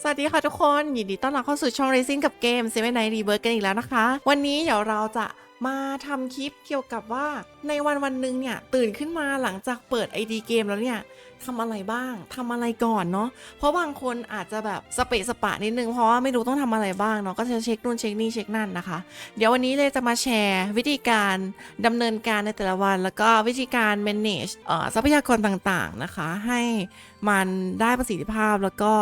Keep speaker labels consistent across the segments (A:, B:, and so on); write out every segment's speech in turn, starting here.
A: สวัสดีค่ะทุกคน ยินดีต้อนรับเข้าสู่ช่อง Racing กับเกม s ซ v e n Night Rebirth กันอีกแล้วนะคะ วันนี้เดี๋ยวเราจะมาทำคลิปเกี่ยวกับว่าในวันวันหนึ่งเนี่ย ตื่นขึ้นมาหลังจากเปิด ID เกมแล้วเนี่ย ทำอะไรบ้างทำอะไรก่อนเนาะเพราะบางคนอาจจะแบบสเปะสปะนิดนึงเพราะว่าไม่รู้ต้องทำอะไรบ้างเนาะก็จะเช็คนู่นเช็คนี่เช็คนั่นนะคะ เดี๋ยววันนี้เลยจะมาแชร์วิธีการดำเนินการในแต่ละวัน แล้วก็วิธีการ manage เอ่อทรัพยากรต่างๆนะคะ ให้มันได้ประสิทธิภาพแล้วก็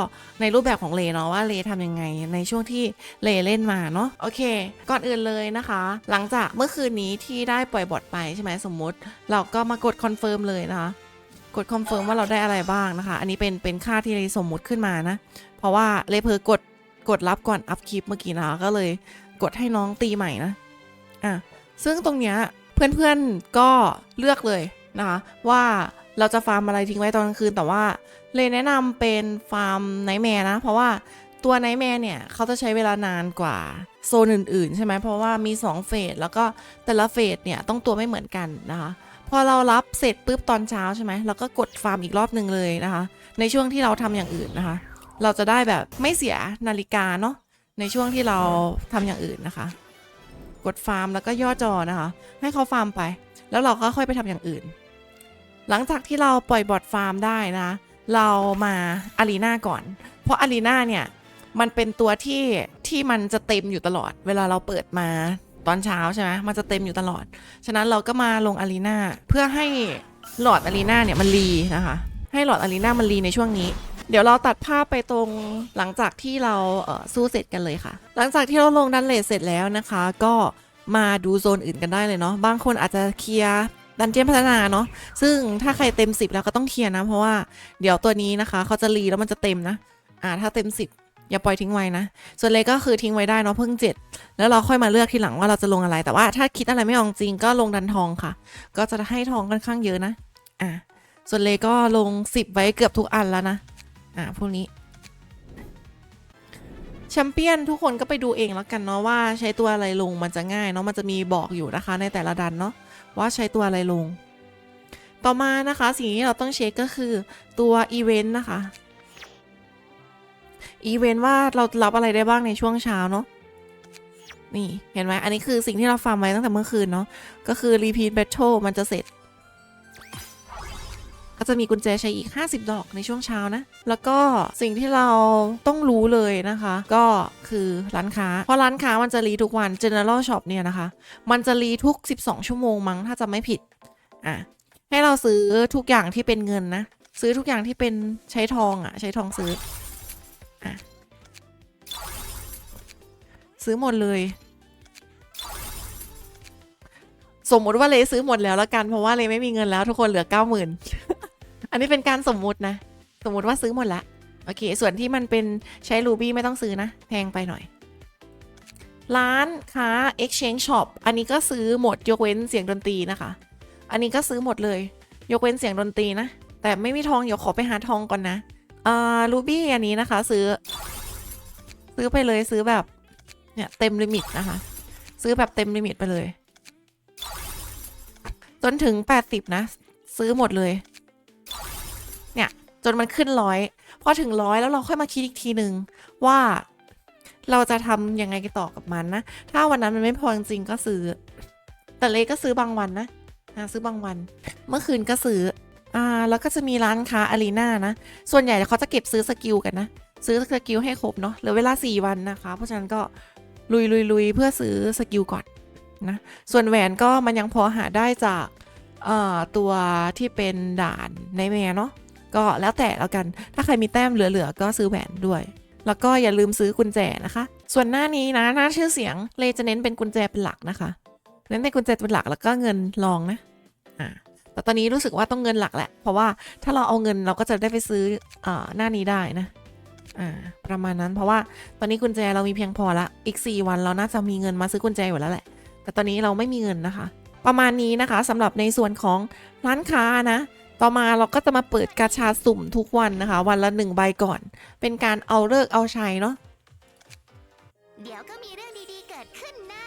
A: ในรูปแบบของเลเนาะว่าเลทำยังไงในช่วงที่เลเล่นมาเนาะโอเค ก่อนอื่นเลยนะคะ หลังจากเมื่อคืนนี้ที่ได้ปล่อยบทไปใช่ไหมสมมุติ เราก็มากดคอนเฟิร์มเลยนะคะ กดคอนเฟิร์มว่าเราได้อะไรบ้างนะคะ อันนี้เป็นเป็นค่าที่เลสมมุติขึ้นมานะ เพราะว่าเลเพอกดกดรับก่อนอัพคลิปเมื่อกี้นะคะก็เลยกดให้น้องตีใหม่นะอะซึ่งตรงเนี้ยเพื่อนๆก็เลือกเลยนะคะว่าเราจะฟาร์มอะไรทิ้งไว้ตอนกลางคืนแต่ว่าเลยแนะนำเป็นฟาร์มไนท์แมร์นะ เพราะว่าตัวไนท์แมร์เนี่ยเขาจะใช้เวลานานกว่าโซนอื่นๆ ใช่ไหมเพราะว่ามี 2 เฟสแล้วก็แต่ละเฟสเนี่ยต้องตัวไม่เหมือนกันนะคะ อเรารับเสร็จปุ๊บตอนเช้าใช่ไหมเราก็กดฟาร์มอีกรอบหนึ่งเลยนะคะ ในช่วงที่เราทำอย่างอื่นนะคะ เราจะได้แบบไม่เสียนาฬิกาเนาะในช่วงที่เราทำอย่างอื่นนะคะ กดฟาร์มแล้วก็ย่อจอนะคะ ให้เขาฟาร์มไป แล้วเราก็ค่อยไปทำอย่างอื่น หลังจากที่เราปล่อยบอทฟาร์มได้นะ เรามาอารีนาก่อน เพราะอารีนาเนี่ยมันเป็นตัวที่ที่มันจะเต็มอยู่ตลอด เวลาเราเปิดมา ตอนเช้าใช่ไหมมันจะเต็มอยู่ตลอด ฉะนั้นเราก็มาลงอารีนาเพื่อให้หลอดอารีนาเนี่ยมันรีนะคะ ให้หลอดอารีนามันรีในช่วงนี้ เดี๋ยวเราตัดภาพไปตรงหลังจากที่เราเสู้เสร็จกันเลยค่ะ หลังจากที่เราลงดันเลทเสร็จแล้วนะคะ ก็มาดูโซนอื่นกันได้เลยเนาะ บางคนอาจจะเคลียร์ดันเจียนพัฒนาเนาะ ซึ่งถ้าใครเต็ม 10 แล้วก็ต้องเคลียร์นะ เพราะว่าเดี๋ยวตัวนี้นะคะ เขาจะรีแล้วมันจะเต็มนะ อ่า ถ้าเต็ม 10 อย่าปล่อยทิ้งไว้นะ ส่วนเลก็คือทิ้งไว้ได้เนาะเพิ่งเจ็ดแล้วเราค่อยมาเลือกทีหลังว่าเราจะลงอะไร แต่ว่าถ้าคิดอะไรไม่ออกจริงก็ลงดันทองค่ะ ก็จะให้ทองค่อนข้างเยอะนะ อ่าส่วนเลก็ลง 10 ไว้เกือบทุกอันแล้วนะ อ่าพวกนี้แชมเปี้ยนทุกคนก็ไปดูเองแล้วกันเนาะว่าใช้ตัวอะไรลงมันจะง่ายเนาะมันจะมีบอกอยู่นะคะ ในแต่ละดันเนาะว่าใช้ตัวอะไรลง ต่อมานะคะ สิ่งที่เราต้องเช็คก็คือตัวอีเวนต์นะคะ อีเวนต์ว่าเรารับอะไรได้บ้างในช่วงเช้าเนาะนี่เห็นไหมอันนี้คือสิ่งที่เราฟาร์มไว้ตั้งแต่เมื่อคืนเนาะก็คือ repeat battle มันจะเสร็จ ก็จะมีกุญแจใช้อีก 50 ดอกในช่วงเช้านะ แล้วก็สิ่งที่เราต้องรู้เลยนะคะ ก็คือร้านค้า เพราะร้านค้ามันจะรีทุกวัน general shop เนี่ยนะคะ มันจะรีทุก 12 ชั่วโมงมั้งถ้าจะไม่ผิดอะให้เราซื้อทุกอย่างที่เป็นเงินนะ ซื้อทุกอย่างที่เป็นใช้ทองอะ่ะใช้ทองซื้อ ซื้อหมดเลย สมมติว่าเลซื้อหมดแล้วแล้วกัน เพราะว่าเลไม่มีเงินแล้วทุกคนเหลือเก้าหมื่นอันนี้เป็นการสมมุตินะ สมมุติว่าซื้อหมดละโอเค ส่วนที่มันเป็นใช้รูบี้ไม่ต้องซื้อนะแพงไปหน่อย ร้านค้า exchange shop อันนี้ก็ซื้อหมดยกเว้นเสียงดนตรีนะคะ อันนี้ก็ซื้อหมดเลย ยกเว้นเสียงดนตรีนะ แต่ไม่มีทองเดี๋ยวขอไปหาทองก่อนนะอ่ารูบี้อันนี้นะคะ ซื้อ ซื้อไปเลยซื้อแบบ เนี่ยเต็มลิมิตนะคะ ซื้อแบบเต็มลิมิตไปเลย จนถึง 80 นะ ซื้อหมดเลย เนี่ย จนมันขึ้นร้อยพอถึงร้อยแล้วเราค่อยมาคิดอีกทีหนึ่งว่าเราจะทำยังไงต่อกับมันนะ ถ้าวันนั้นมันไม่พอจริงก็ซื้อ แต่เลกก็ซื้อบางวันนะนะซื้อบางวัน เมื่อคืนก็ซื้อ อ่า แล้วก็จะมีร้านค้าอารีนานะ ส่วนใหญ่เขาจะเก็บซื้อสกิลกันนะ ซื้อสกิลให้ครบเนาะ เหลือเวลา 4 วันนะคะ เพราะฉะนั้นก็ ลุยลุยลุยเพื่อซื้อสกิลก่อนนะส่วนแหวนก็มันยังพอหาได้จากตัวที่เป็นด่านในแมเนาะก็แล้วแต่แล้วกัน ถ้าใครมีแต้มเหลือๆ ก็ซื้อแหวนด้วย แล้วก็อย่าลืมซื้อกุญแจนะคะ ส่วนหน้านี้นะหน้าชื่อเสียงเลจะเน้นเป็นกุญแจเป็นหลักนะคะ เน้นเป็นกุญแจเป็นหลักแล้วก็เงินรองนะอ่าแต่ตอนนี้รู้สึกว่าต้องเงินหลักแหละ เพราะว่าถ้าเราเอาเงินเราก็จะได้ไปซื้ออหน้านี้ได้นะ อ่าประมาณนั้นเพราะว่าตอนนี้กุญแจเรามีเพียงพอละอีก 4 วันเราน่าจะมีเงินมาซื้อกุญแจอยู่แล้วแหละ แต่ตอนนี้เราไม่มีเงินนะคะ ประมาณนี้นะคะสำหรับในส่วนของร้านค้านะ ต่อมาเราก็จะมาเปิดกาชาสุ่มทุกวันนะคะ วันละหนึ่งใบก่อน เป็นการเอาเลิกษ์เอาชัยเนาะ
B: เดี๋ยวก็มีเรื่องดีๆเกิดขึ้นนะ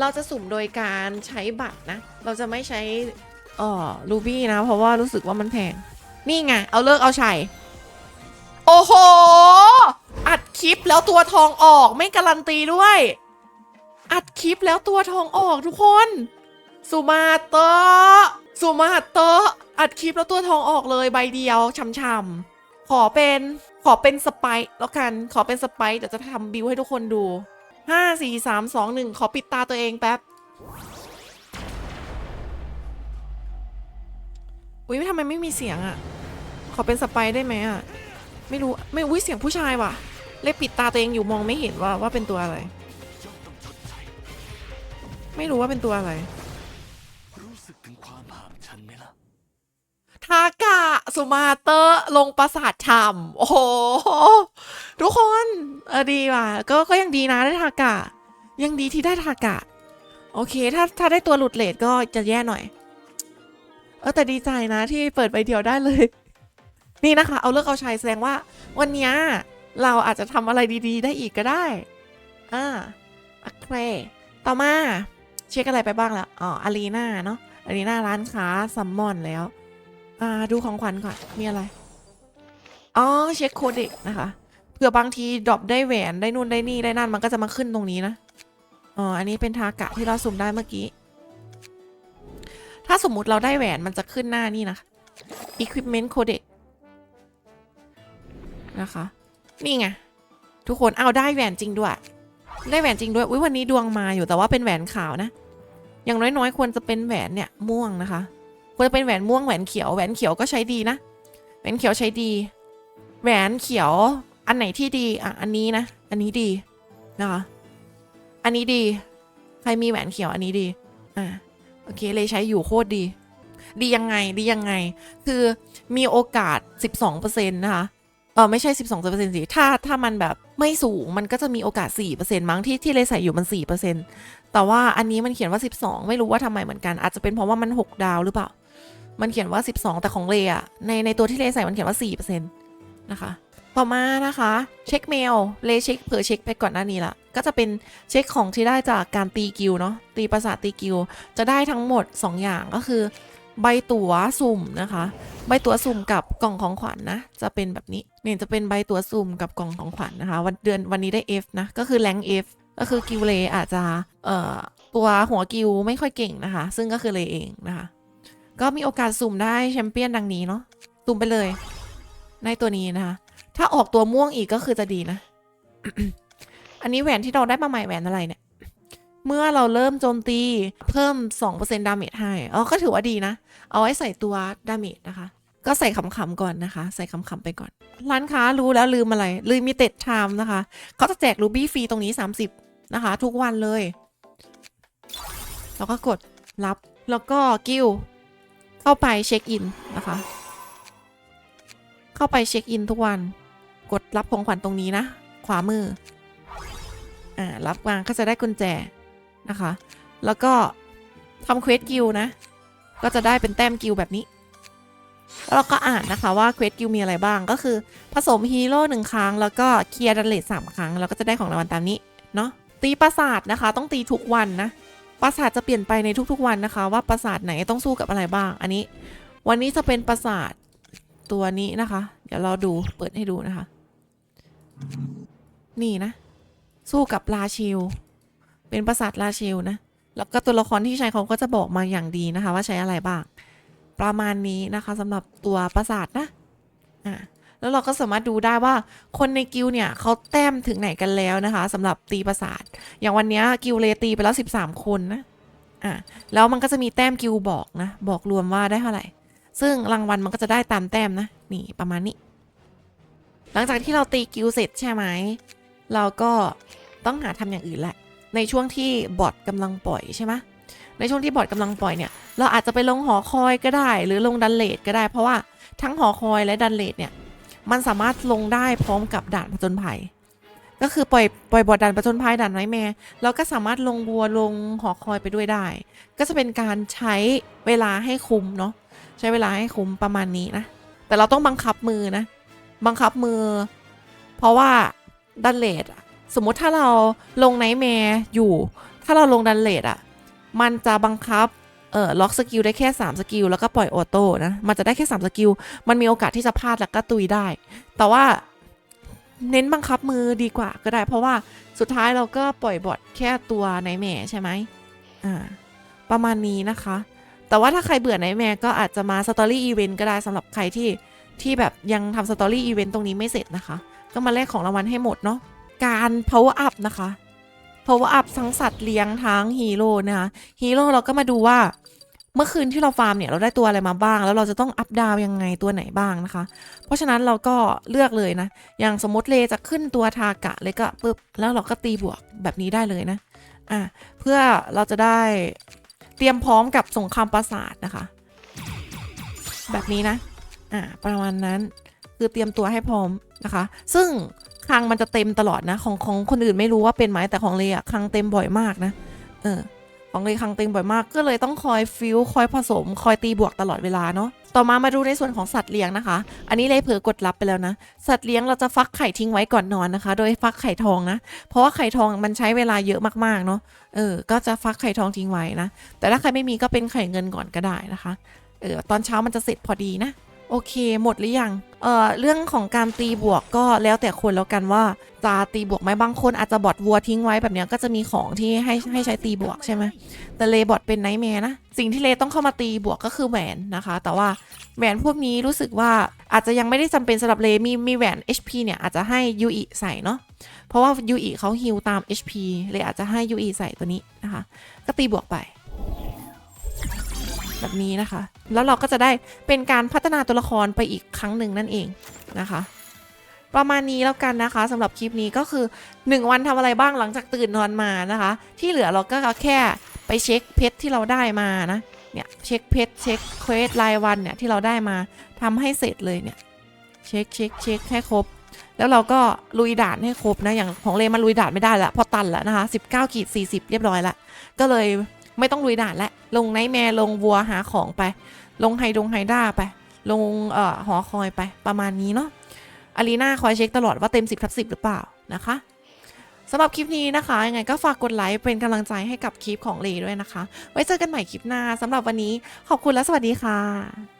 A: เราจะสุ่มโดยการใช้บัตรนะ เราจะไม่ใช้ เออรูบี้นะ เพราะว่ารู้สึกว่ามันแพง นี่ไง เอาเลิกเอาชัย โอ้โห อัดคลิปแล้วตัวทองออกไม่การันตีด้วย อัดคลิปแล้วตัวทองออกทุกคน สุมาเตอสุมาเตออัดคลิปแล้วตัวทองออกเลยใบเดียวช่ำๆขอเป็นขอเป็นสไปร์แล้วกัน ขอเป็นสไปร์เดี๋ยวจะทำบิวให้ทุกคนดูห้าสี่สามสองหนึ่งขอปิดตาตัวเองแป๊บ อุ้ยทำไมไม่มีเสียงอะ่ะขอเป็นสไปร์ได้ไหมอะ่ะไม่รู้ไม่อุ้ยเสียงผู้ชายว่ะ เลยปิดตาตัวเองอยู่มองไม่เห็นว่าว่าเป็นตัวอะไร ไม่รู้ว่าเป็นตัวอะไร
C: รู้สึกถึงความห่างฉันไหมล่ะ
A: ทากะสุมาเตอร์ลงปราสาทชำโอ้โห ทุกคนเออดีว่ะ ก็ก็ยังดีนะได้ทากะ ยังดีที่ได้ทากะ โอเค ถ้าถ้าได้ตัวหลุดเลทก็จะแย่หน่อย เออแต่ดีใจนะที่เปิดใบเดียวได้เลย นี่นะคะ เอาเลิกเอาชัยแสดงว่า วันนี้เราอาจจะทำอะไรดีๆ ได้อีกก็ได้ อ่าโอเคต่อมาเช็คอะไรไปบ้างแล้วอ๋ออารีนาเนาะอารีนาร้านค้าซัมมอนแล้ว อ่าดูของขวัญก่อน มีอะไร อ๋อเช็คโคเด็กนะคะเผื่อบางทีดรอปได้แหวนได้นู่นได้นี่ได้นั่นมันก็จะมาขึ้นตรงนี้นะ อ๋ออันนี้เป็นทากะที่เราสุ่มได้เมื่อกี้ ถ้าสมมุติเราได้แหวนมันจะขึ้นหน้านี่นะ Equipment Codec นะคะ นี่ไง ทุกคนเอาได้แหวนจริงด้วย ได้แหวนจริงด้วยอุ้ยวันนี้ดวงมาอยู่แต่ว่าเป็นแหวนขาวนะ อย่างน้อยๆ ควรจะเป็นแหวนเนี่ยม่วงนะคะ ควรจะเป็นแหวนม่วงแหวนเขียวแหวนเขียวก็ใช้ดีนะ แหวนเขียวใช้ดี แหวนเขียวอันไหนที่ดีอะอันนี้นะ อันนี้ดีนะคะ อันนี้ดี ใครมีแหวนเขียวอันนี้ดี อ่า โอเคเลยใช้อยู่โคตรดี ดียังไงดียังไง คือมีโอกาส 12%นะคะเออไม่ใช่ 12%สิถ้าถ้ามันแบบไม่สูงมันก็จะมีโอกาส 4%มั้งที่ที่เลยใส่อยู่มัน 4%แต่ว่าอันนี้มันเขียนว่า 12 ไม่รู้ว่าทำไมเหมือนกัน อาจจะเป็นเพราะว่ามัน 6 ดาวหรือเปล่า มันเขียนว่า 12 แต่ของเลอะในในตัวที่เลใส่มันเขียนว่า 4%นะคะ ต่อมานะคะ เช็คเมลเลเช็คเผื่อเช็คไปก่อนหน้านี้ละก็จะเป็นเช็คของที่ได้จากการตีกิลเนาะตีประสาทตีกิลจะได้ทั้งหมด 2 อย่างก็คือ ใบตั๋วสุ่มนะคะ ใบตั๋วสุ่มกับกล่องของขวัญนนะจะเป็นแบบนี้เนี่ยจะเป็นใบตั๋วสุ่มกับกล่องของขวัญนะคะ วันเดือนวันนี้ได้ F นะก็คือแรง F ก็คือกิลเลอาจจะเอ่อตัวหัวกิลไม่ค่อยเก่งนะคะ ซึ่งก็คือเลเองนะคะ ก็มีโอกาสสุ่มได้แชมเปี้ยนดังนี้เนาะสุ่มไปเลย ในตัวนี้นะคะ ถ้าออกตัวม่วงอีกก็คือจะดีนะ อันนี้แหวนที่เราได้มาใหม่แหวนอะไรเนี่ย เมื่อเราเริ่มโจมตีเพิ่ม 2%ดาเมจให้ อ๋อ ก็ถือว่าดีนะ เอาไว้ใส่ตัวดาเมจนะคะ ก็ใส่ขำๆก่อนนะคะ ใส่ขำๆไปก่อน ร้านค้ารู้แล้วลืมอะไร ลืมมีเต็ดไทม์นะคะ เขาจะแจกรูบี้ฟรีตรงนี้ 30 นะคะ ทุกวันเลยแล้วก็กดรับ แล้วก็กิ้ว เข้าไปเช็คอินนะคะ เข้าไปเช็คอินทุกวัน กดรับของขวัญตรงนี้นะ ขวามือ อ่า รับวางก็จะได้กุญแจนะคะ แล้วก็ทำเควสกิลนะ ก็จะได้เป็นแต้มกิลแบบนี้ แล้วเราก็อ่านนะคะว่าเควสกิลมีอะไรบ้าง ก็คือผสมฮีโร่หนึ่งครั้ง แล้วก็เคลียร์ดันเลทสามครั้ง แล้วก็จะได้ของรางวัลตามนี้ เนาะ ตีปราสาทนะคะ ต้องตีทุกวันนะ ปราสาทจะเปลี่ยนไปในทุกๆวันนะคะ ว่าปราสาทไหนต้องสู้กับอะไรบ้าง อันนี้ วันนี้จะเป็นปราสาทตัวนี้นะคะ เดี๋ยวเราดู เปิดให้ดูนะคะ นี่นะ สู้กับลาชิลเป็นปราสาทลาชิลนะ แล้วก็ตัวละครที่ใช้เขาก็จะบอกมาอย่างดีนะคะ ว่าใช้อะไรบ้าง ประมาณนี้นะคะสำหรับตัวปราสาทนะ อ่าแล้วเราก็สามารถดูได้ว่าคนในกิลเนี่ยเขาแต้มถึงไหนกันแล้วนะคะสำหรับตีปราสาท อย่างวันนี้กิลเลตีไปแล้ว 13 คนนะอ่าแล้วมันก็จะมีแต้มกิลบอกนะ บอกรวมว่าได้เท่าไหร่ ซึ่งรางวัลมันก็จะได้ตามแต้มนะ นี่ประมาณนี้ หลังจากที่เราตีกิลเสร็จใช่ไหม เราก็ต้องหาทำอย่างอื่นแหละ ในช่วงที่บอทกำลังปล่อยใช่ไหมในช่วงที่บอทกำลังปล่อยเนี่ย เราอาจจะไปลงหอคอยก็ได้ หรือลงดันเลดก็ได้ เพราะว่าทั้งหอคอยและดันเลดเนี่ย มันสามารถลงได้พร้อมกับด่านผจญภัย ก็คือปล่อยปล่อยบอดด่านผจญภัยด่านไนแมร์เราก็สามารถลงวัวลงหอคอยไปด้วยได้ ก็จะเป็นการใช้เวลาให้คุ้มเนาะ ใช้เวลาให้คุ้มประมาณนี้นะ แต่เราต้องบังคับมือนะ บังคับมือ เพราะว่าดันเลดสมมติถ้าเราลงไนท์แมร์อยู่ ถ้าเราลงดันเลดอะ มันจะบังคับเออล็อกสกิลได้แค่ 3 สกิล แล้วก็ปล่อยออโต้นะ มันจะได้แค่ 3 สกิล มันมีโอกาสที่จะพลาดแล้วก็ตุยได้ แต่ว่าเน้นบังคับมือดีกว่าก็ได้ เพราะว่าสุดท้ายเราก็ปล่อยบอทแค่ตัวไนแม่ใช่ไหมอ่าประมาณนี้นะคะ แต่ว่าถ้าใครเบื่อไนแม่ก็อาจจะมาสตอรี่อีเวนต์ก็ได้สำหรับใครที่ ที่แบบยังทำสตอรี่อีเวนต์ตรงนี้ไม่เสร็จนะคะ ก็มาแลกของรางวัลให้หมดเนาะการ power up นะคะ power up ทั้งสัตว์เลี้ยงทั้งฮีโร่นะคะฮีโร่เราก็มาดูว่าเมื่อคืนที่เราฟาร์มเนี่ยเราได้ตัวอะไรมาบ้าง แล้วเราจะต้องอัพดาวยังไงตัวไหนบ้างนะคะ เพราะฉะนั้นเราก็เลือกเลยนะ อย่างสมมติเลจะขึ้นตัวทากะเลยก็ปึ๊บแล้วเราก็ตีบวกแบบนี้ได้เลยนะอะเพื่อเราจะได้เตรียมพร้อมกับสงครามปราสาทนะคะ แบบนี้นะ อะประมาณนั้นคือเตรียมตัวให้พร้อมนะคะ ซึ่งคลังมันจะเต็มตลอดนะ ของของคนอื่นไม่รู้ว่าเป็นไหมแต่ของเลยอะคลังเต็มบ่อยมากนะเออของเลยคลังเต็มบ่อยมาก ก็เลยต้องคอยฟิลคอยผสม คอยตีบวกตลอดเวลาเนาะต่อมามาดูในส่วนของสัตว์เลี้ยงนะคะ อันนี้เลยเผลอกดรับไปแล้วนะ สัตว์เลี้ยงเราจะฟักไข่ทิ้งไว้ก่อนนอนนะคะ โดยฟักไข่ทองนะ เพราะว่าไข่ทองมันใช้เวลาเยอะมากๆเนาะ เออ ก็จะฟักไข่ทองทิ้งไว้นะ แต่ถ้าใครไม่มีก็เป็นไข่เงินก่อนก็ได้นะคะ เออ ตอนเช้ามันจะเสร็จพอดีนะ โอเค หมดหรือยังเอ่อเรื่องของการตีบวกก็แล้วแต่คนแล้วกันว่าจะตีบวกไหมบางคนอาจจะบอดวัวทิ้งไว้แบบนี้ก็จะมีของที่ให้ให้ใช้ตีบวกใช่ไหมแต่เลบอดเป็นไนท์แมร์นะ สิ่งที่เลต้องเข้ามาตีบวกก็คือแหวนนะคะ แต่ว่าแหวนพวกนี้รู้สึกว่าอาจจะยังไม่ได้จำเป็นสำหรับเลมีมีแหวน HP เนี่ยอาจจะให้ยูอิใส่เนาะเพราะว่ายูอิเขาฮิลตาม HP เลยอาจจะให้ยูอิใส่ตัวนี้นะคะ ก็ตีบวกไป แบบนี้นะคะ แล้วเราก็จะได้เป็นการพัฒนาตัวละครไปอีกครั้งหนึ่งนั่นเองนะคะ ประมาณนี้แล้วกันนะคะสำหรับคลิปนี้ก็คือ 1 วันทำอะไรบ้างหลังจากตื่นนอนมานะคะ ที่เหลือเราก็แค่ไปเช็คเพชรที่เราได้มานะเนี่ยเช็คเพชรเช็คเควสรายวันเนี่ยที่เราได้มาทำให้เสร็จเลยเนี่ยเช็คเช็คเช็คให้ครบแล้วเราก็ลุยด่านให้ครบนะ อย่างของเลมันลุยด่านไม่ได้ละพอตันแล้วนะคะ 19ขีด40 เรียบร้อยละก็เลย ไม่ต้องลุยด่านและลงไนแมร์ลงวัวหาของไป ลงไฮดงไฮด้าไป ลงเอ่อหอคอยไปประมาณนี้เนาะอารีนาคอยเช็คตลอดว่าเต็ม 10ทับ10 หรือเปล่านะคะสำหรับคลิปนี้นะคะยังไงก็ฝากกดไลค์เป็นกำลังใจให้กับคลิปของเลด้วยนะคะ ไว้เจอกันใหม่คลิปหน้าสำหรับวันนี้ขอบคุณและสวัสดีค่ะ